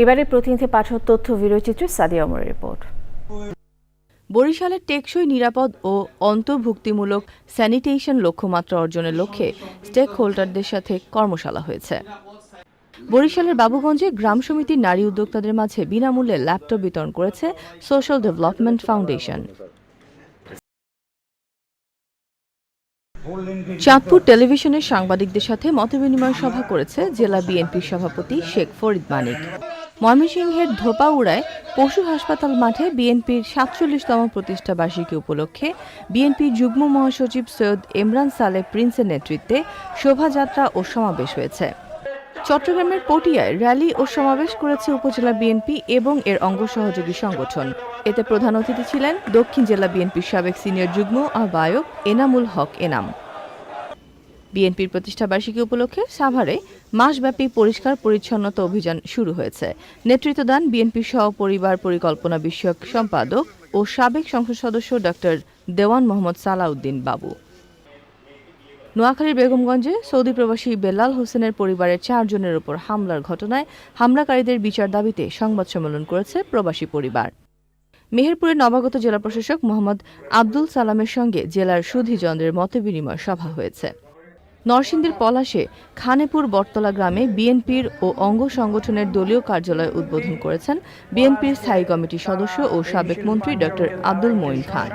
এবারে প্রতিনিধি পাঠক তথ্য ভিডিওচিত্রে সাদিয়া অমরের রিপোর্ট। বরিশালের টেকসই, নিরাপদ ও অন্তর্ভুক্তিমূলক স্যানিটেশন লক্ষ্যমাত্রা অর্জনের লক্ষ্যে স্টেক হোল্ডারদের সাথে কর্মশালা হয়েছে। বরিশালের বাবুগঞ্জে গ্রাম সমিতির নারী উদ্যোক্তাদের মাঝে বিনামূল্যে ল্যাপটপ বিতরণ করেছে সোশ্যাল ডেভেলপমেন্ট ফাউন্ডেশন। চাঁদপুর টেলিভিশনের সাংবাদিকদের সাথে মতবিনিময় সভা করেছে জেলা বিএনপির সভাপতি শেখ ফরিদ মানিক। ময়মনসিংহের ধোপাউড়ায় পশু হাসপাতাল মাঠে বিএনপির সাতচল্লিশতম প্রতিষ্ঠা বার্ষিকী উপলক্ষে বিএনপি যুগ্ম মহাসচিব সৈয়দ ইমরান সালেহ প্রিন্সের নেতৃত্বে শোভাযাত্রা ও সমাবেশ হয়েছে। চট্টগ্রামের পটিয়ায় র্যালি ও সমাবেশ করেছে উপজেলা বিএনপি এবং এর অঙ্গ সহযোগী সংগঠন। এতে প্রধান অতিথি ছিলেন দক্ষিণ জেলা বিএনপির সাবেক সিনিয়র যুগ্ম আহ্বায়ক এনামুল হক এনাম। বিএনপির প্রতিষ্ঠা বার্ষিকী উপলক্ষে সাভারে মাসব্যাপী পরিষ্কার পরিচ্ছন্নতা অভিযান শুরু হয়েছে। নেতৃত্ব দেন বিএনপির সহ পরিবার পরিকল্পনা বিষয়ক সম্পাদক ও সাবেক সংসদ সদস্য ডক্টর দেওয়ান মোহাম্মদ সালাউদ্দিন বাবু। নোয়াখালীর বেগমগঞ্জে সৌদি প্রবাসী বেলাল হোসেনের পরিবারের চারজনের উপর হামলার ঘটনায় হামলাকারীদের বিচার দাবিতে সংবাদ সম্মেলন করেছে প্রবাসী পরিবার। মেহেরপুরের নবাগত জেলা প্রশাসক মোহাম্মদ আব্দুল সালামের সঙ্গে জেলার সুধীজনদের মতবিনিময় সভা হয়েছে। নরসিংদীর পলাশে খানেপুর বটতলা গ্রামে বিএনপির ও অঙ্গ সংগঠনের দলীয় কার্যালয় উদ্বোধন করেছেন বিএনপির স্থায়ী কমিটির সদস্য ও সাবেক মন্ত্রী ড আব্দুল মঈন খান।